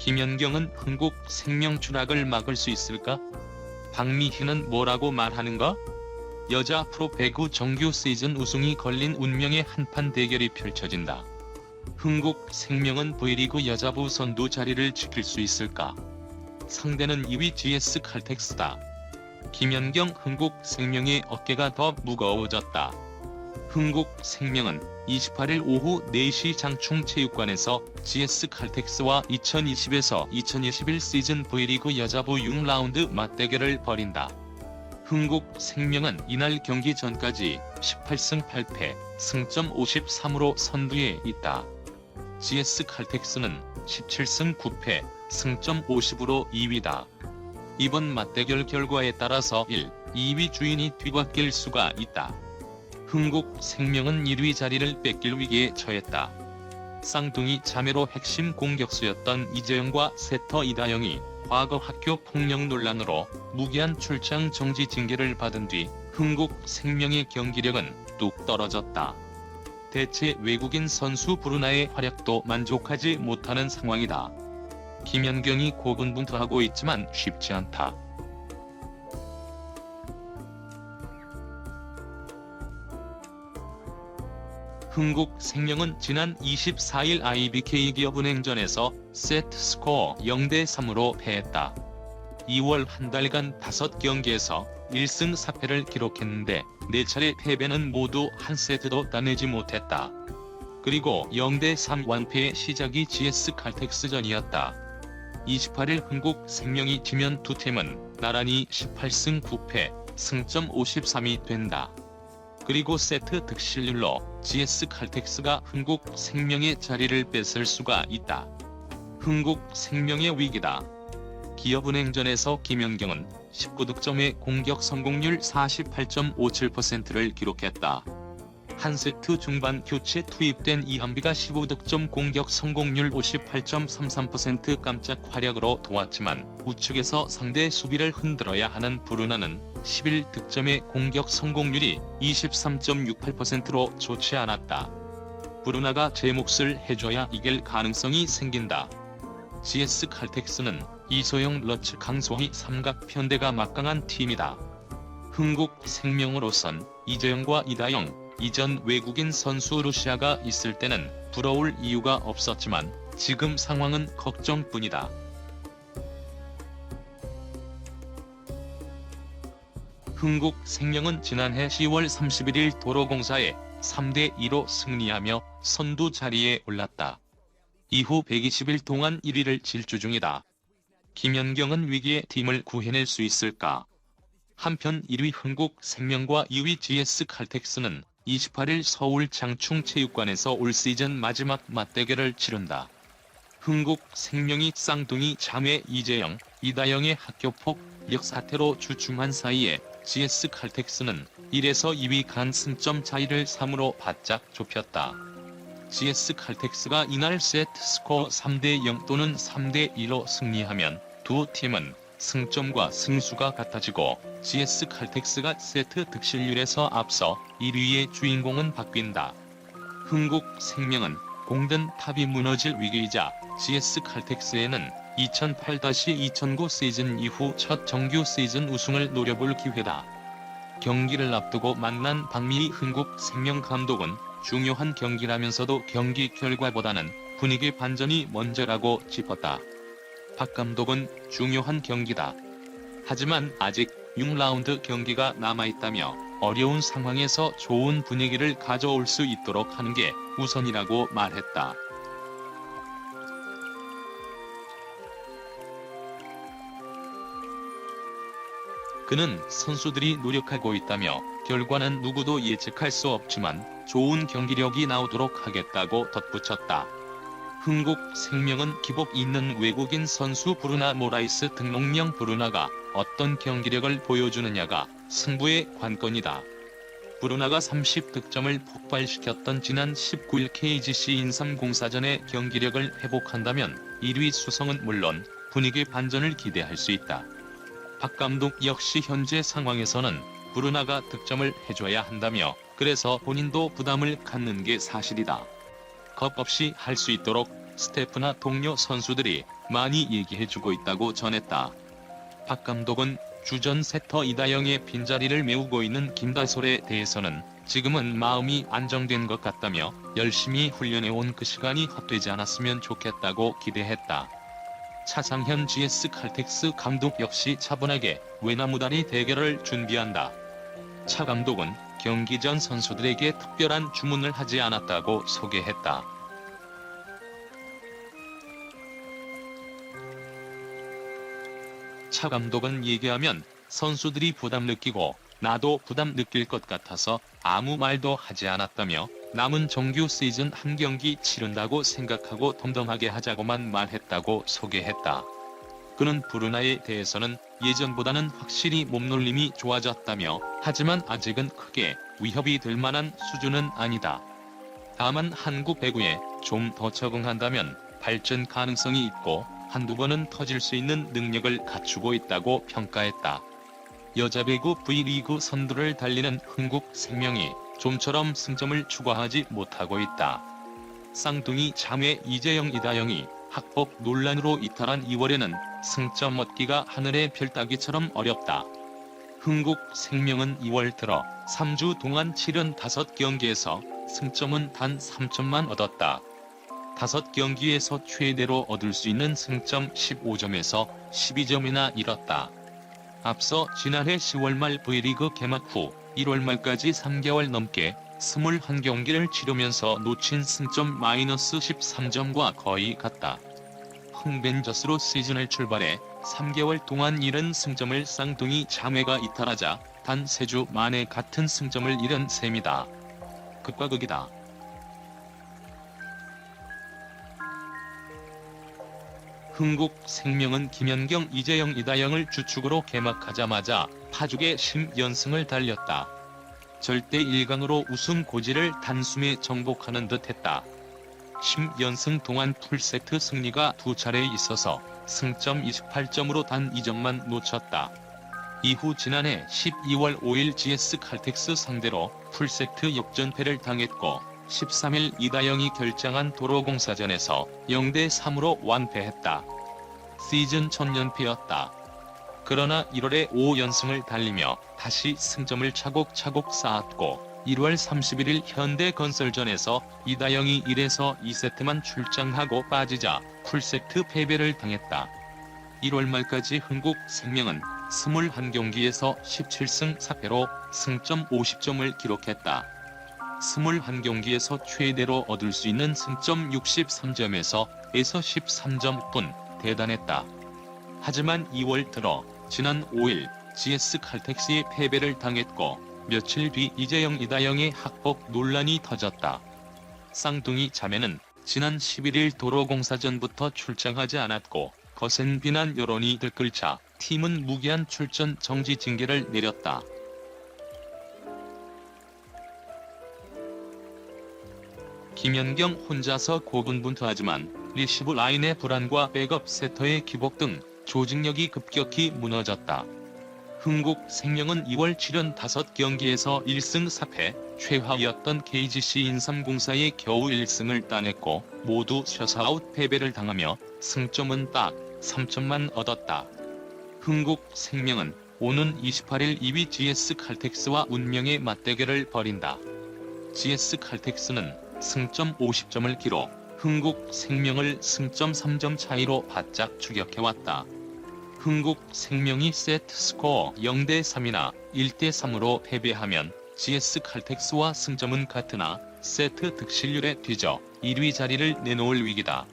김연경은 흥국 생명 추락을 막을 수 있을까? 박미희는 뭐라고 말하는가? 여자 프로 배구 정규 시즌 우승이 걸린 운명의 한판 대결이 펼쳐진다. 흥국 생명은 V리그 여자부 선두 자리를 지킬 수 있을까? 상대는 2위 GS 칼텍스다. 김연경 흥국 생명의 어깨가 더 무거워졌다. 흥국 생명은 28일 오후 4시 장충체육관에서 GS 칼텍스와 2020에서 2021 시즌 V리그 여자부 6라운드 맞대결을 벌인다. 흥국 생명은 이날 경기 전까지 18승 8패, 승점 53으로 선두에 있다. GS 칼텍스는 17승 9패, 승점 50으로 2위다. 이번 맞대결 결과에 따라서 1, 2위 주인이 뒤바뀔 수가 있다. 흥국 생명은 1위 자리를 뺏길 위기에 처했다. 쌍둥이 자매로 핵심 공격수였던 이재영과 세터 이다영이 과거 학교 폭력 논란으로 무기한 출장 정지 징계를 받은 뒤 흥국 생명의 경기력은 뚝 떨어졌다. 대체 외국인 선수 브루나의 활약도 만족하지 못하는 상황이다. 김연경이 고군분투하고 있지만 쉽지 않다. 흥국 생명은 지난 24일 IBK 기업은행전에서 세트 스코어 0대 3으로 패했다. 2월 한 달간 5경기에서 1승 4패를 기록했는데 4차례 패배는 모두 한 세트도 따내지 못했다. 그리고 0대 3 완패의 시작이 GS 칼텍스전이었다. 28일 흥국 생명이 지면 두 팀은 나란히 18승 9패, 승점 53이 된다. 그리고 세트 득실률로 GS 칼텍스가 흥국 생명의 자리를 뺏을 수가 있다. 흥국 생명의 위기다. 기업은행전에서 김연경은 19득점의 공격 성공률 48.57%를 기록했다. 한 세트 중반 교체 투입된 이한비가 15득점 공격 성공률 58.33% 깜짝 활약으로 도왔지만 우측에서 상대 수비를 흔들어야 하는 브루나는 11득점의 공격 성공률이 23.68%로 좋지 않았다. 브루나가 제 몫을 해줘야 이길 가능성이 생긴다. GS 칼텍스는 이소영 러츠 강소희 삼각 편대가 막강한 팀이다. 흥국 생명으로선 이재영과 이다영, 이전 외국인 선수 루시아가 있을 때는 부러울 이유가 없었지만 지금 상황은 걱정뿐이다. 흥국 생명은 지난해 10월 31일 도로공사에 3대 2로 승리하며 선두 자리에 올랐다. 이후 120일 동안 1위를 질주 중이다. 김연경은 위기에 팀을 구해낼 수 있을까? 한편 1위 흥국 생명과 2위 GS 칼텍스는 28일 서울 장충체육관에서 올 시즌 마지막 맞대결을 치른다. 흥국 생명이 쌍둥이 자매 이재영, 이다영의 학교 폭력 사태로 주춤한 사이에 GS 칼텍스는 1에서 2위 간 승점 차이를 3으로 바짝 좁혔다. GS 칼텍스가 이날 세트 스코어 3대 0 또는 3대 2로 승리하면 두 팀은 승점과 승수가 같아지고 GS 칼텍스가 세트 득실률에서 앞서 1위의 주인공은 바뀐다. 흥국 생명은 공든 탑이 무너질 위기이자 GS 칼텍스에는 2008-2009 시즌 이후 첫 정규 시즌 우승을 노려볼 기회다. 경기를 앞두고 만난 박미희 흥국 생명 감독은 중요한 경기라면서도 경기 결과보다는 분위기 반전이 먼저라고 짚었다. 박 감독은 중요한 경기다. 하지만 아직 6라운드 경기가 남아있다며 어려운 상황에서 좋은 분위기를 가져올 수 있도록 하는 게 우선이라고 말했다. 그는 선수들이 노력하고 있다며 결과는 누구도 예측할 수 없지만 좋은 경기력이 나오도록 하겠다고 덧붙였다. 흥국 생명은 기복 있는 외국인 선수 브루나 모라이스 등록명 브루나가 어떤 경기력을 보여주느냐가 승부의 관건이다. 브루나가 30득점을 폭발시켰던 지난 19일 KGC 인삼 공사전의 경기력을 회복한다면 1위 수성은 물론 분위기 반전을 기대할 수 있다. 박 감독 역시 현재 상황에서는 브루나가 득점을 해줘야 한다며 그래서 본인도 부담을 갖는 게 사실이다. 겁 없이 할 수 있도록 스태프나 동료 선수들이 많이 얘기해주고 있다고 전했다. 박 감독은 주전 세터 이다영의 빈자리를 메우고 있는 김다솔에 대해서는 지금은 마음이 안정된 것 같다며 열심히 훈련해온 그 시간이 헛되지 않았으면 좋겠다고 기대했다. 차상현 GS 칼텍스 감독 역시 차분하게 외나무다리 대결을 준비한다. 차 감독은 경기 전 선수들에게 특별한 주문을 하지 않았다고 소개했다. 차 감독은 얘기하면 선수들이 부담 느끼고 나도 부담 느낄 것 같아서 아무 말도 하지 않았다며 남은 정규 시즌 한 경기 치른다고 생각하고 덤덤하게 하자고만 말했다고 소개했다. 그는 브루나에 대해서는 예전보다는 확실히 몸놀림이 좋아졌다며 하지만 아직은 크게 위협이 될 만한 수준은 아니다. 다만 한국 배구에 좀 더 적응한다면 발전 가능성이 있고 한두 번은 터질 수 있는 능력을 갖추고 있다고 평가했다. 여자 배구 V리그 선두를 달리는 흥국 생명이 좀처럼 승점을 추가하지 못하고 있다. 쌍둥이 자매 이재영 이다영이 학법 논란으로 이탈한 2월에는 승점 얻기가 하늘의 별 따기처럼 어렵다. 흥국 생명은 2월 들어 3주 동안 치른 5경기에서 승점은 단 3점만 얻었다. 5경기에서 최대로 얻을 수 있는 승점 15점에서 12점이나 잃었다. 앞서 지난해 10월 말 V리그 개막 후 1월 말까지 3개월 넘게 21경기를 치르면서 놓친 승점 마이너스 13점과 거의 같다. 흥벤저스로 시즌을 출발해 3개월 동안 잃은 승점을 쌍둥이 자매가 이탈하자 단 3주 만에 같은 승점을 잃은 셈이다. 극과 극이다. 흥국 생명은 김연경, 이재영, 이다영을 주축으로 개막하자마자 파죽의 10연승을 달렸다. 절대 1강으로 우승 고지를 단숨에 정복하는 듯했다. 10연승 동안 풀세트 승리가 두 차례 있어서 승점 28점으로 단 2점만 놓쳤다. 이후 지난해 12월 5일 GS 칼텍스 상대로 풀세트 역전패를 당했고 13일 이다영이 결장한 도로공사전에서 0대 3으로 완패했다. 시즌 천연패였다. 그러나 1월에 5연승을 달리며 다시 승점을 차곡차곡 쌓았고 1월 31일 현대건설전에서 이다영이 1에서 2세트만 출장하고 빠지자 풀세트 패배를 당했다. 1월 말까지 흥국 생명은 21경기에서 17승 4패로 승점 50점을 기록했다. 21경기에서 최대로 얻을 수 있는 승점 63점에서 에서 13점뿐 대단했다. 하지만 2월 들어 지난 5일 GS 칼텍스의 패배를 당했고 며칠 뒤 이재영 이다영의 학법 논란이 터졌다. 쌍둥이 자매는 지난 11일 도로공사 전부터 출장하지 않았고 거센 비난 여론이 들끓자 팀은 무기한 출전 정지 징계를 내렸다. 김연경 혼자서 고군분투하지만 리시브 라인의 불안과 백업 세터의 기복 등 조직력이 급격히 무너졌다. 흥국 생명은 2월 7연 5경기에서 1승 4패, 최하위였던 KGC 인삼공사에 겨우 1승을 따냈고 모두 셔사아웃 패배를 당하며 승점은 딱 3점만 얻었다. 흥국 생명은 오는 28일 2위 GS 칼텍스와 운명의 맞대결을 벌인다. GS 칼텍스는 승점 50점을 기록, 흥국 생명을 승점 3점 차이로 바짝 추격해왔다. 흥국 생명이 세트 스코어 0대 3이나 1대 3으로 패배하면 GS 칼텍스와 승점은 같으나 세트 득실률에 뒤져 1위 자리를 내놓을 위기다.